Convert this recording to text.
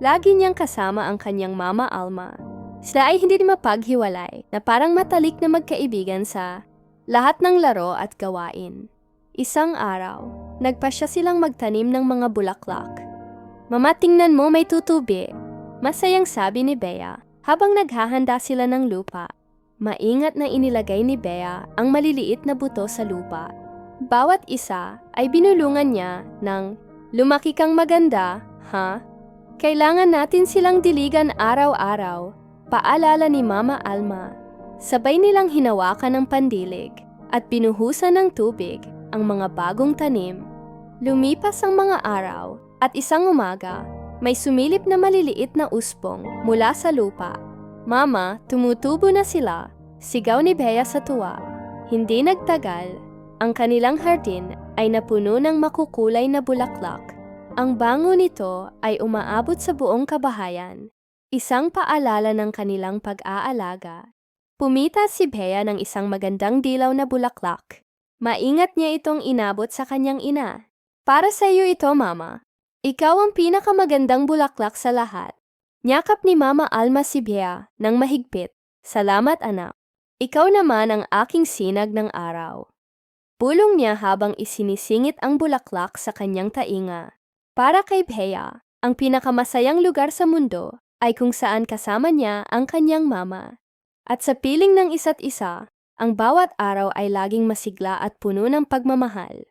Lagi niyang kasama ang kanyang mama Alma. Sila ay hindi mapaghiwalay na parang matalik na magkaibigan sa lahat ng laro at gawain. Isang araw, nagpasya silang magtanim ng mga bulaklak. Mama, tingnan mo may tutubi. Masayang sabi ni Bea habang naghahanda sila ng lupa. Maingat na inilagay ni Bea ang maliliit na buto sa lupa. Bawat isa ay binulungan niya ng lumaki kang maganda, ha? Kailangan natin silang diligan araw-araw, paalala ni Mama Alma. Sabay nilang hinawakan ng pandilig at binuhusan ng tubig ang mga bagong tanim. Lumipas ang mga araw at isang umaga, may sumilip na maliliit na uspong mula sa lupa. Mama, tumutubo na sila, sigaw ni Bea sa tuwa. Hindi nagtagal, ang kanilang hardin ay napuno ng makukulay na bulaklak. Ang bango nito ay umaabot sa buong kabahayan, isang paalala ng kanilang pag-aalaga. Pumita si Bea ng isang magandang dilaw na bulaklak. Maingat niya itong inabot sa kanyang ina. Para sa iyo ito, Mama. Ikaw ang pinakamagandang bulaklak sa lahat. Nyakap ni Mama Alma si Bea ng mahigpit. Salamat anak. Ikaw naman ang aking sinag ng araw. Bulong niya habang isinisingit ang bulaklak sa kanyang tainga. Para kay Bea, ang pinakamasayang lugar sa mundo ay kung saan kasama niya ang kanyang mama. At sa piling ng isa't isa, ang bawat araw ay laging masigla at puno ng pagmamahal.